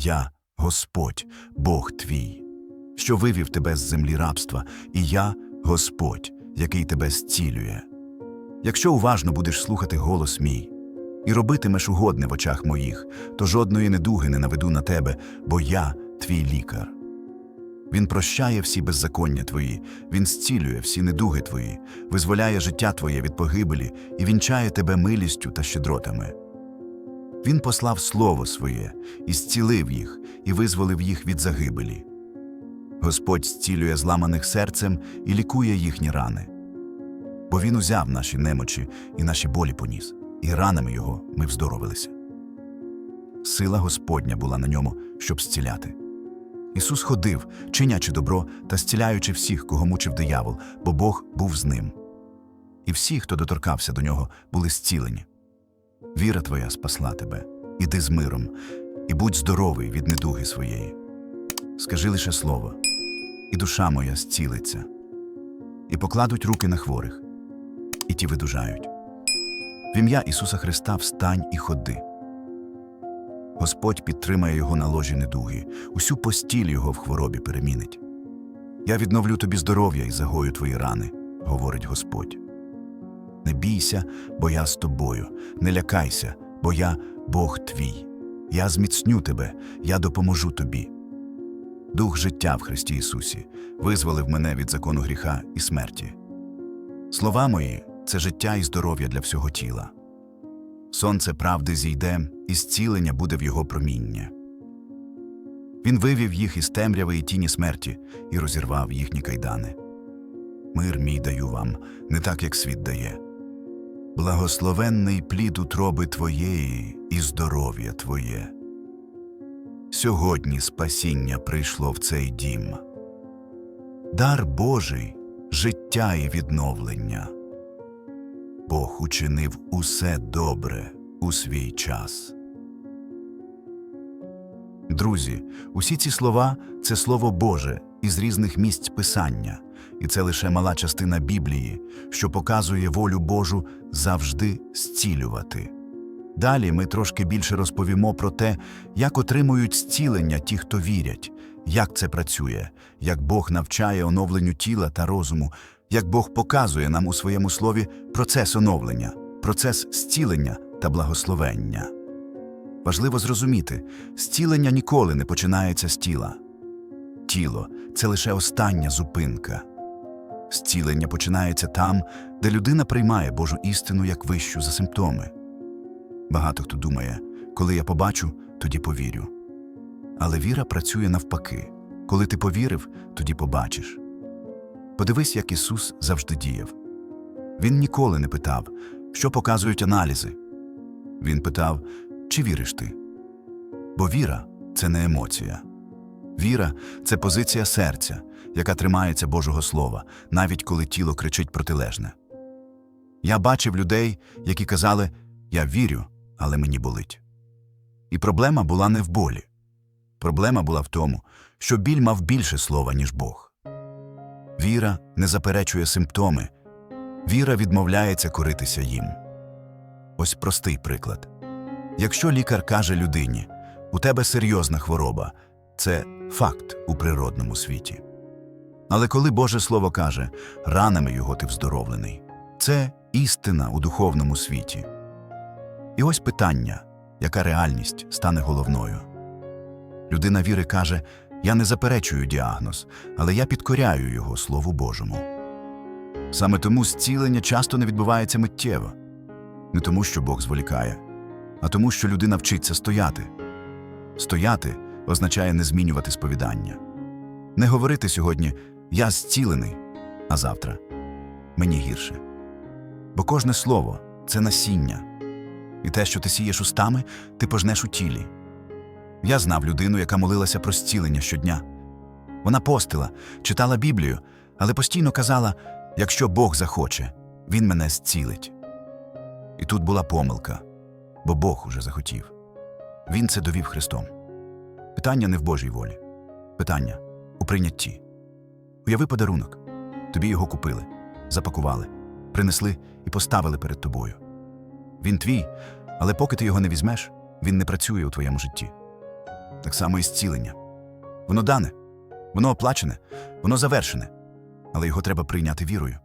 Я Господь, Бог твій, що вивів тебе з землі рабства, і я Господь, який тебе зцілює. Якщо уважно будеш слухати голос мій і робитимеш угодне в очах моїх, то жодної недуги не наведу на тебе, бо я твій лікар. Він прощає всі беззаконня твої, він зцілює всі недуги твої, визволяє життя твоє від погибелі і вінчає тебе милістю та щедротами. Він послав слово своє, і зцілив їх, і визволив їх від загибелі. Господь зцілює зламаних серцем і лікує їхні рани. Бо він узяв наші немочі і наші болі поніс, і ранами його ми вздоровилися. Сила Господня була на ньому, щоб зціляти. Ісус ходив, чинячи добро та зціляючи всіх, кого мучив диявол, бо Бог був з ним. І всі, хто доторкався до нього, були зцілені. Віра твоя спасла тебе, іди з миром, і будь здоровий від недуги своєї. Скажи лише слово, і душа моя зцілиться, і покладуть руки на хворих, і ті видужають. В ім'я Ісуса Христа встань і ходи. Господь підтримає його на ложі недуги, усю постіль його в хворобі перемінить. Я відновлю тобі здоров'я і загою твої рани, говорить Господь. Не бійся, бо я з тобою, не лякайся, бо я Бог твій. Я зміцню тебе, я допоможу тобі. Дух життя в Христі Ісусі визволив мене від закону гріха і смерті. Слова мої це життя і здоров'я для всього тіла. Сонце правди зійде, і зцілення буде в його проміння. Він вивів їх із темряви і тіні смерті і розірвав їхні кайдани. Мир мій даю вам, не так, як світ дає. Благословенний плід утроби твоєї і здоров'я твоє. Сьогодні спасіння прийшло в цей дім. Дар Божий, життя і відновлення. Бог учинив усе добре у свій час. Друзі, усі ці слова це слово Боже із різних місць Писання, і це лише мала частина Біблії, що показує волю Божу завжди зцілювати. Далі ми трошки більше розповімо про те, як отримують зцілення ті, хто вірять, як це працює, як Бог навчає оновленню тіла та розуму, як Бог показує нам у своєму слові процес оновлення, процес зцілення та благословення. Важливо зрозуміти, зцілення ніколи не починається з тіла. Тіло це лише остання зупинка. Зцілення починається там, де людина приймає Божу істину як вищу за симптоми. Багато хто думає, коли я побачу, тоді повірю. Але віра працює навпаки. Коли ти повірив, тоді побачиш. Подивись, як Ісус завжди діяв. Він ніколи не питав, що показують аналізи. Він питав, чи віриш ти? Бо віра це не емоція. Віра це позиція серця, яка тримається Божого Слова, навіть коли тіло кричить протилежне. Я бачив людей, які казали Я вірю, але мені болить. І проблема була не в болі. Проблема була в тому, що біль мав більше слова, ніж Бог. Віра не заперечує симптоми, віра відмовляється коритися їм. Ось простий приклад. Якщо лікар каже людині, у тебе серйозна хвороба, це факт у природному світі. Але коли Боже Слово каже, ранами його ти вздоровлений, це істина у духовному світі. І ось питання, яка реальність стане головною. Людина віри каже, я не заперечую діагноз, але я підкоряю його Слову Божому. Саме тому зцілення часто не відбувається миттєво, не тому, що Бог зволікає, а тому, що людина вчиться стояти. Стояти означає не змінювати сповідання, не говорити сьогодні Я зцілений, а завтра мені гірше. Бо кожне слово це насіння, і те, що ти сієш устами, ти пожнеш у тілі. Я знав людину, яка молилася про зцілення щодня. Вона постила, читала Біблію, але постійно казала: якщо Бог захоче, Він мене зцілить. І тут була помилка, бо Бог уже захотів. Він це довів Христом. Питання не в Божій волі, питання у прийнятті. Уяви подарунок. Тобі його купили, запакували, принесли і поставили перед тобою. Він твій, але поки ти його не візьмеш, він не працює у твоєму житті. Так само і зцілення. Воно дане, воно оплачене, воно завершене, але його треба прийняти вірою.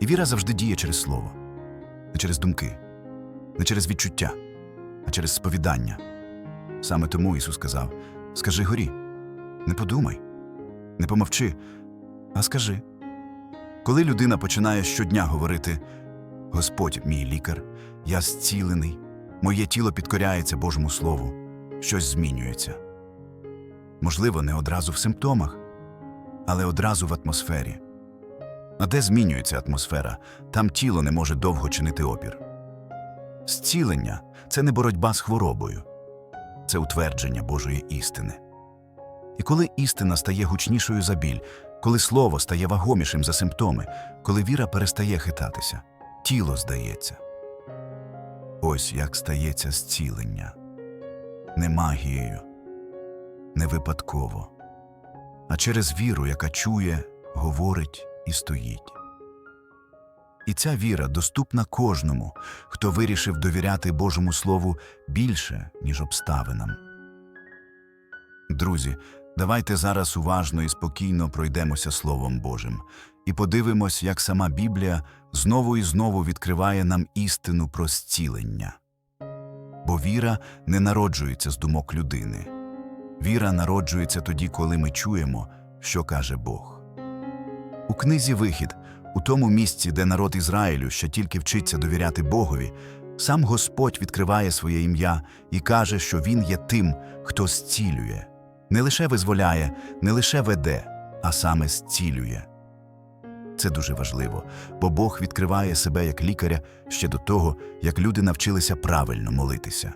І віра завжди діє через слово, не через думки, не через відчуття, а через сповідання. Саме тому Ісус сказав: Скажи горі, не подумай, не помовчи, а скажи. Коли людина починає щодня говорити Господь мій лікар, я зцілений, моє тіло підкоряється Божому Слову, щось змінюється. Можливо, не одразу в симптомах, але одразу в атмосфері. А де змінюється атмосфера, там тіло не може довго чинити опір. Зцілення це не боротьба з хворобою, це утвердження Божої істини. І коли істина стає гучнішою за біль, коли слово стає вагомішим за симптоми, коли віра перестає хитатися, тіло здається. Ось як стається зцілення. Не магією, не випадково, а через віру, яка чує, говорить і стоїть. І ця віра доступна кожному, хто вирішив довіряти Божому Слову більше, ніж обставинам. Друзі, давайте зараз уважно і спокійно пройдемося Словом Божим і подивимось, як сама Біблія знову і знову відкриває нам істину про зцілення. Бо віра не народжується з думок людини. Віра народжується тоді, коли ми чуємо, що каже Бог. У книзі Вихід, у тому місці, де народ Ізраїлю ще тільки вчиться довіряти Богові, сам Господь відкриває своє ім'я і каже, що Він є тим, хто зцілює, не лише визволяє, не лише веде, а саме зцілює. Це дуже важливо, бо Бог відкриває себе як лікаря ще до того, як люди навчилися правильно молитися.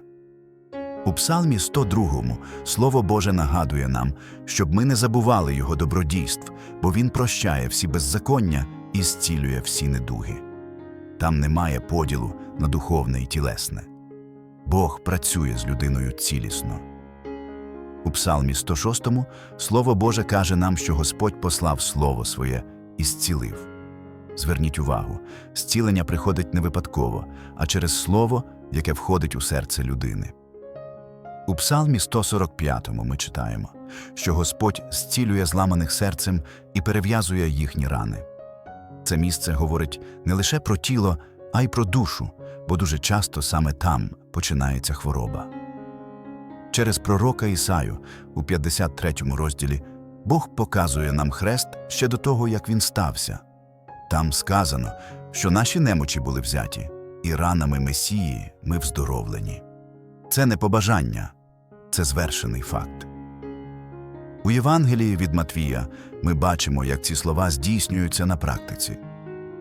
У Псалмі 102 Слово Боже нагадує нам, щоб ми не забували Його добродійств, бо Він прощає всі беззаконня і зцілює всі недуги. Там немає поділу на духовне і тілесне. Бог працює з людиною цілісно. У Псалмі 106 Слово Боже каже нам, що Господь послав Слово своє і зцілив. Зверніть увагу, зцілення приходить не випадково, а через слово, яке входить у серце людини. У Псалмі 145 ми читаємо, що Господь зцілює зламаних серцем і перев'язує їхні рани. Це місце говорить не лише про тіло, а й про душу, бо дуже часто саме там починається хвороба. Через пророка Ісаю у 53 розділі Бог показує нам хрест ще до того, як він стався. Там сказано, що наші немочі були взяті, і ранами Месії ми вздоровлені. Це не побажання, це звершений факт. У Євангелії від Матвія ми бачимо, як ці слова здійснюються на практиці.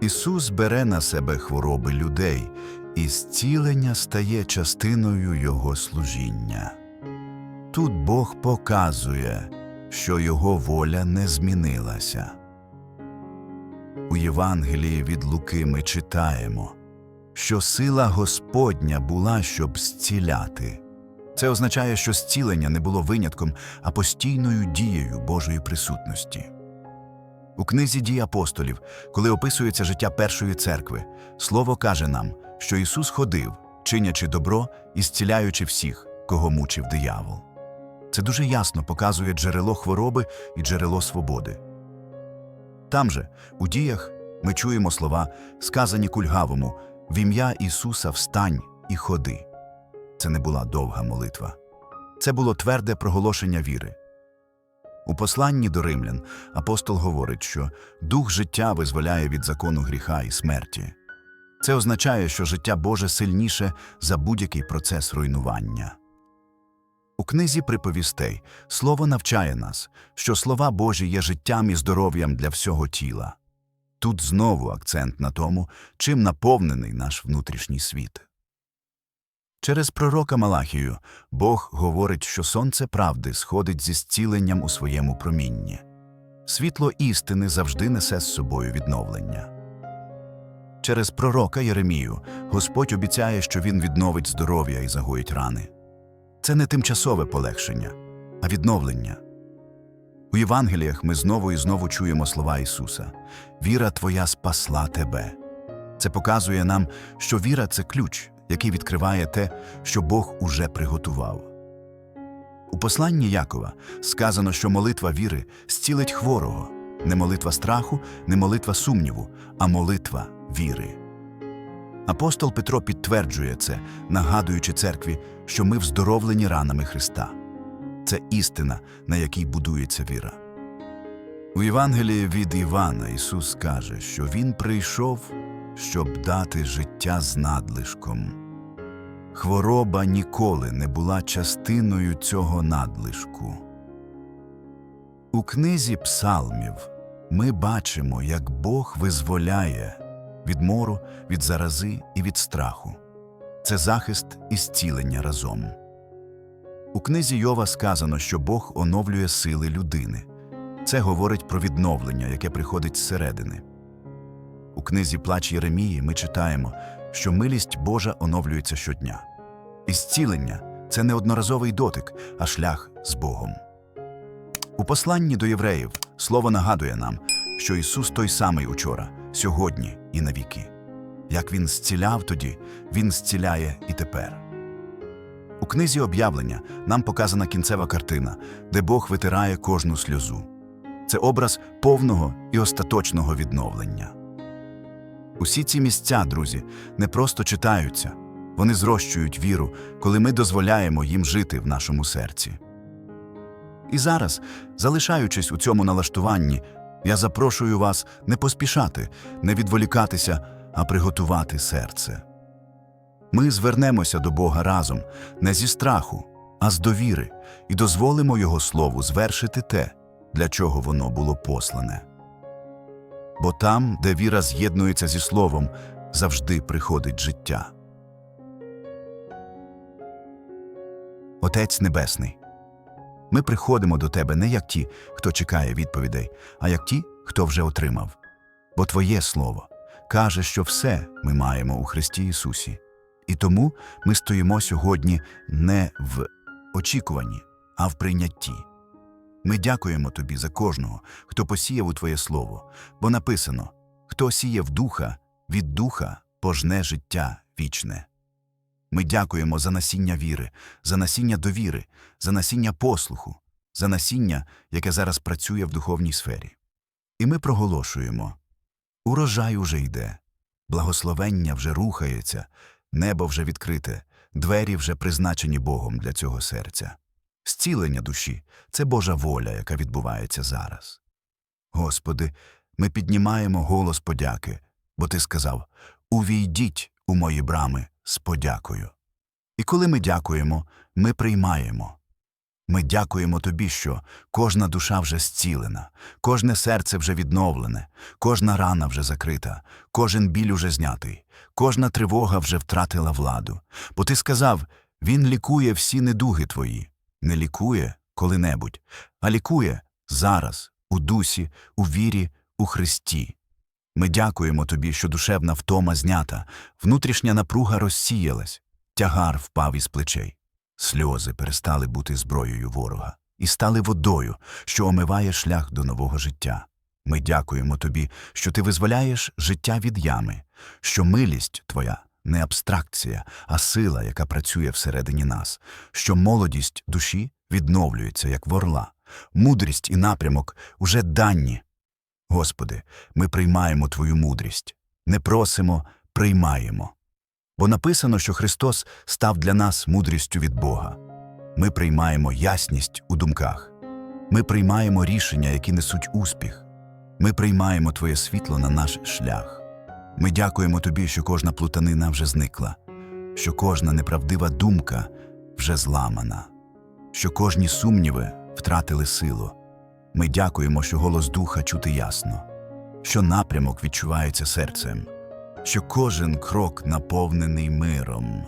Ісус бере на себе хвороби людей, і зцілення стає частиною Його служіння. Тут Бог показує, що Його воля не змінилася. У Євангелії від Луки ми читаємо, що сила Господня була, щоб зціляти. Це означає, що зцілення не було винятком, а постійною дією Божої присутності. У книзі дій апостолів, коли описується життя першої церкви, слово каже нам, що Ісус ходив, чинячи добро і зціляючи всіх, кого мучив диявол. Це дуже ясно показує джерело хвороби і джерело свободи. Там же, у діях, ми чуємо слова, сказані кульгавому в ім'я Ісуса встань і ходи. Це не була довга молитва. Це було тверде проголошення віри. У посланні до римлян апостол говорить, що дух життя визволяє від закону гріха і смерті. Це означає, що життя Боже сильніше за будь-який процес руйнування. У книзі приповістей слово навчає нас, що слова Божі є життям і здоров'ям для всього тіла. Тут знову акцент на тому, чим наповнений наш внутрішній світ. Через пророка Малахію Бог говорить, що сонце правди сходить зі зціленням у своєму промінні. Світло істини завжди несе з собою відновлення. Через пророка Єремію Господь обіцяє, що він відновить здоров'я і загоїть рани. Це не тимчасове полегшення, а відновлення. У Євангеліях ми знову і знову чуємо слова Ісуса Віра Твоя спасла тебе. Це показує нам, що віра це ключ, який відкриває те, що Бог уже приготував. У посланні Якова сказано, що молитва віри зцілить хворого, не молитва страху, не молитва сумніву, а молитва віри. Апостол Петро підтверджує це, нагадуючи церкві, що ми вздоровлені ранами Христа. Це істина, на якій будується віра. У Євангелії від Івана Ісус каже, що Він прийшов, щоб дати життя з надлишком. Хвороба ніколи не була частиною цього надлишку. У книзі Псалмів ми бачимо, як Бог визволяє від мору, від зарази і від страху. Це захист і зцілення разом. У книзі Йова сказано, що Бог оновлює сили людини. Це говорить про відновлення, яке приходить зсередини. У книзі Плач Єремії ми читаємо, що милість Божа оновлюється щодня. І зцілення це не одноразовий дотик, а шлях з Богом. У посланні до євреїв слово нагадує нам, що Ісус той самий учора, сьогодні і навіки. Як Він зціляв тоді, Він зціляє і тепер. У книзі об'явлення нам показана кінцева картина, де Бог витирає кожну сльозу. Це образ повного і остаточного відновлення. Усі ці місця, друзі, не просто читаються, вони зрощують віру, коли ми дозволяємо їм жити в нашому серці. І зараз, залишаючись у цьому налаштуванні, я запрошую вас не поспішати, не відволікатися, а приготувати серце. Ми звернемося до Бога разом не зі страху, а з довіри, і дозволимо Його Слову звершити те, для чого воно було послане. Бо там, де віра з'єднується зі Словом, завжди приходить життя. Отець Небесний, ми приходимо до Тебе не як ті, хто чекає відповідей, а як ті, хто вже отримав. Бо Твоє Слово каже, що все ми маємо у Христі Ісусі. І тому ми стоїмо сьогодні не в очікуванні, а в прийнятті. Ми дякуємо Тобі за кожного, хто посіяв у Твоє Слово, бо написано хто сіє в духа, від духа пожне життя вічне. Ми дякуємо за насіння віри, за насіння довіри, за насіння послуху, за насіння, яке зараз працює в духовній сфері. І ми проголошуємо урожай уже йде, благословення вже рухається, небо вже відкрите, двері вже призначені Богом для цього серця. Зцілення душі це Божа воля, яка відбувається зараз. Господи, ми піднімаємо голос подяки, бо Ти сказав Увійдіть у мої брами з подякою. І коли ми дякуємо, ми приймаємо. Ми дякуємо Тобі, що кожна душа вже зцілена, кожне серце вже відновлене, кожна рана вже закрита, кожен біль уже знятий, кожна тривога вже втратила владу. Бо ти сказав Він лікує всі недуги твої, не лікує коли-небудь, а лікує зараз, у дусі, у вірі, у Христі. Ми дякуємо тобі, що душевна втома знята, внутрішня напруга розсіялась, тягар впав із плечей. Сльози перестали бути зброєю ворога і стали водою, що омиває шлях до нового життя. Ми дякуємо тобі, що ти визволяєш життя від ями, що милість твоя не абстракція, а сила, яка працює всередині нас, що молодість душі відновлюється, як ворла, мудрість і напрямок уже дані. Господи, ми приймаємо Твою мудрість, не просимо, приймаємо. Бо написано, що Христос став для нас мудрістю від Бога. Ми приймаємо ясність у думках. Ми приймаємо рішення, які несуть успіх. Ми приймаємо Твоє світло на наш шлях. Ми дякуємо Тобі, що кожна плутанина вже зникла, що кожна неправдива думка вже зламана, що кожні сумніви втратили силу. Ми дякуємо, що голос духа чути ясно, що напрямок відчувається серцем, що кожен крок наповнений миром.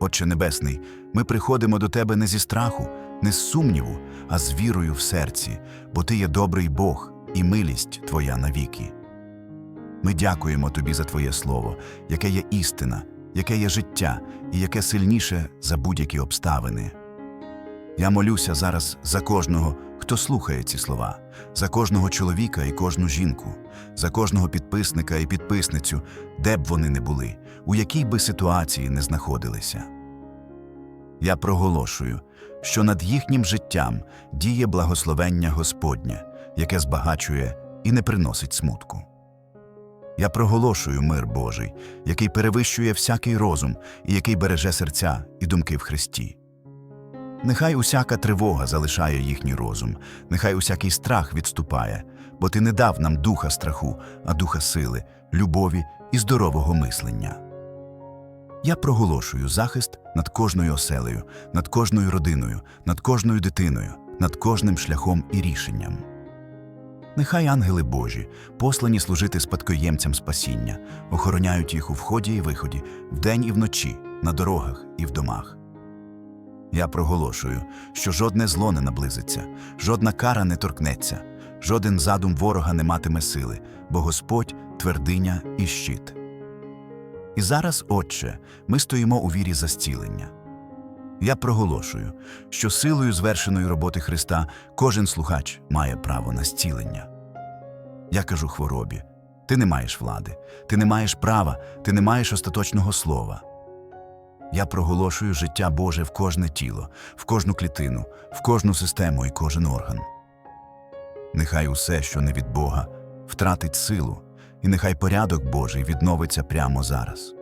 Отче Небесний, ми приходимо до Тебе не зі страху, не з сумніву, а з вірою в серці, бо Ти є добрий Бог і милість Твоя навіки. Ми дякуємо Тобі за Твоє Слово, яке є істина, яке є життя і яке сильніше за будь-які обставини. Я молюся зараз за кожного, хто слухає ці слова, за кожного чоловіка і кожну жінку, за кожного підписника і підписницю, де б вони не були, у якій би ситуації не знаходилися. Я проголошую, що над їхнім життям діє благословення Господнє, яке збагачує і не приносить смутку. Я проголошую мир Божий, який перевищує всякий розум і який береже серця і думки в Христі. Нехай усяка тривога залишає їхній розум, нехай усякий страх відступає, бо ти не дав нам духа страху, а духа сили, любові і здорового мислення. Я проголошую захист над кожною оселею, над кожною родиною, над кожною дитиною, над кожним шляхом і рішенням. Нехай ангели Божі, послані служити спадкоємцям спасіння, охороняють їх у вході і виході, вдень і вночі, на дорогах і в домах. Я проголошую, що жодне зло не наблизиться, жодна кара не торкнеться, жоден задум ворога не матиме сили, бо Господь твердиня і щит. І зараз, Отче, ми стоїмо у вірі за зцілення. Я проголошую, що силою звершеної роботи Христа кожен слухач має право на зцілення. Я кажу хворобі: ти не маєш влади, ти не маєш права, ти не маєш остаточного слова. Я проголошую життя Боже в кожне тіло, в кожну клітину, в кожну систему і кожен орган. Нехай усе, що не від Бога, втратить силу, і нехай порядок Божий відновиться прямо зараз.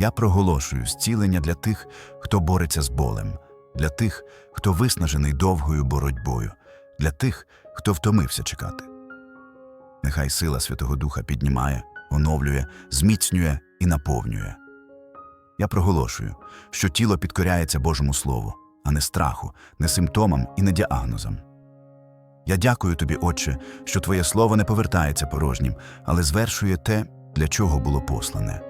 Я проголошую зцілення для тих, хто бореться з болем, для тих, хто виснажений довгою боротьбою, для тих, хто втомився чекати. Нехай сила Святого Духа піднімає, оновлює, зміцнює і наповнює. Я проголошую, що тіло підкоряється Божому Слову, а не страху, не симптомам і не діагнозам. Я дякую тобі, Отче, що Твоє Слово не повертається порожнім, але звершує те, для чого було послане.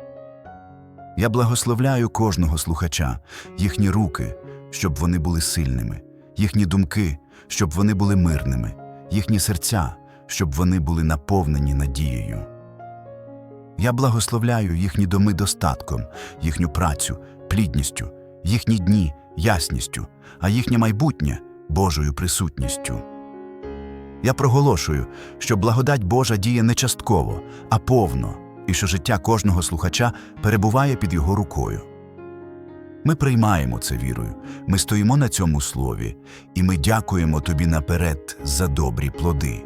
Я благословляю кожного слухача, їхні руки, щоб вони були сильними, їхні думки, щоб вони були мирними, їхні серця, щоб вони були наповнені надією. Я благословляю їхні доми достатком, їхню працю, плідністю, їхні дні ясністю, а їхнє майбутнє Божою присутністю. Я проголошую, що благодать Божа діє не частково, а повно, і що життя кожного слухача перебуває під його рукою. Ми приймаємо це вірою, ми стоїмо на цьому слові, і ми дякуємо тобі наперед за добрі плоди.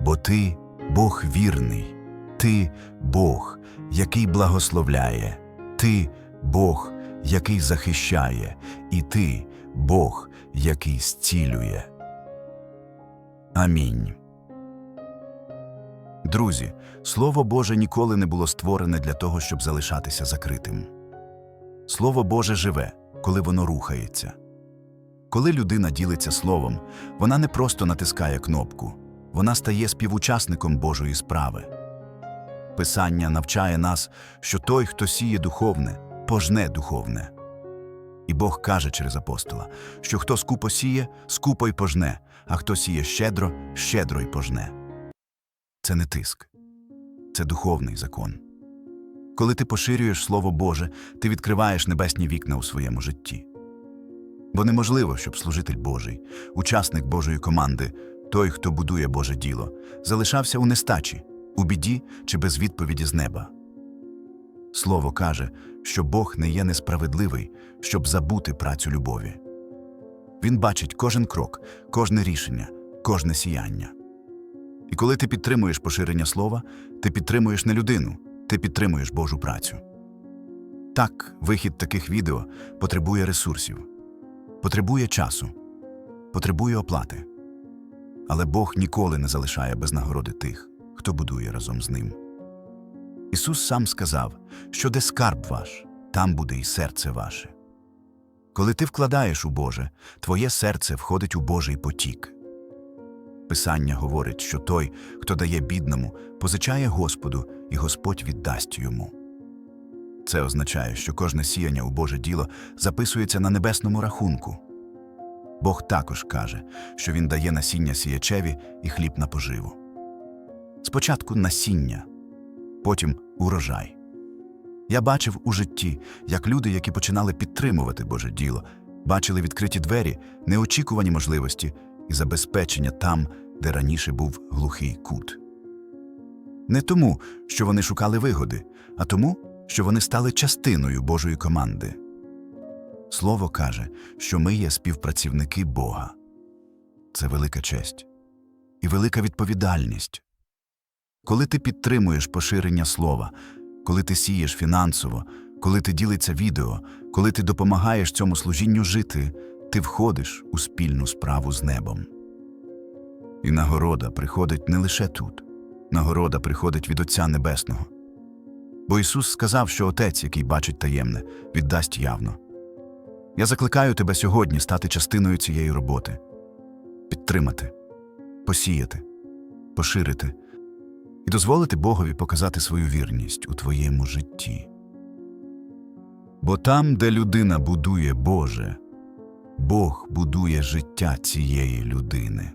Бо ти Бог вірний, ти Бог, який благословляє, ти Бог, який захищає, і ти Бог, який зцілює. Амінь. Друзі, Слово Боже ніколи не було створене для того, щоб залишатися закритим. Слово Боже живе, коли воно рухається. Коли людина ділиться словом, вона не просто натискає кнопку, вона стає співучасником Божої справи. Писання навчає нас, що той, хто сіє духовне, пожне духовне. І Бог каже через апостола, що хто скупо сіє, скупо й пожне, а хто сіє щедро, щедро й пожне. Це не тиск, це духовний закон. Коли ти поширюєш Слово Боже, ти відкриваєш небесні вікна у своєму житті. Бо неможливо, щоб служитель Божий, учасник Божої команди, той, хто будує Боже діло, залишався у нестачі, у біді чи без відповіді з неба. Слово каже, що Бог не є несправедливий, щоб забути працю любові. Він бачить кожен крок, кожне рішення, кожне сіяння. І коли ти підтримуєш поширення слова, ти підтримуєш не людину, ти підтримуєш Божу працю. Так, вихід таких відео потребує ресурсів, потребує часу, потребує оплати. Але Бог ніколи не залишає без нагороди тих, хто будує разом з ним. Ісус сам сказав, що де скарб ваш, там буде і серце ваше. Коли ти вкладаєш у Боже, твоє серце входить у Божий потік. Писання говорить, що той, хто дає бідному, позичає Господу, і Господь віддасть йому. Це означає, що кожне сіяння у Боже діло записується на небесному рахунку. Бог також каже, що Він дає насіння сіячеві і хліб на поживу. Спочатку насіння, потім урожай. Я бачив у житті, як люди, які починали підтримувати Боже діло, бачили відкриті двері, неочікувані можливості і забезпечення там, де раніше був глухий кут. Не тому, що вони шукали вигоди, а тому, що вони стали частиною Божої команди. Слово каже, що ми є співпрацівники Бога. Це велика честь і велика відповідальність. Коли ти підтримуєш поширення слова, коли ти сієш фінансово, коли ти ділиться відео, коли ти допомагаєш цьому служінню жити, ти входиш у спільну справу з небом. І нагорода приходить не лише тут, нагорода приходить від Отця Небесного. Бо Ісус сказав, що Отець, який бачить таємне, віддасть явно. Я закликаю тебе сьогодні стати частиною цієї роботи, підтримати, посіяти, поширити і дозволити Богові показати свою вірність у твоєму житті. Бо там, де людина будує Боже, Бог будує життя цієї людини.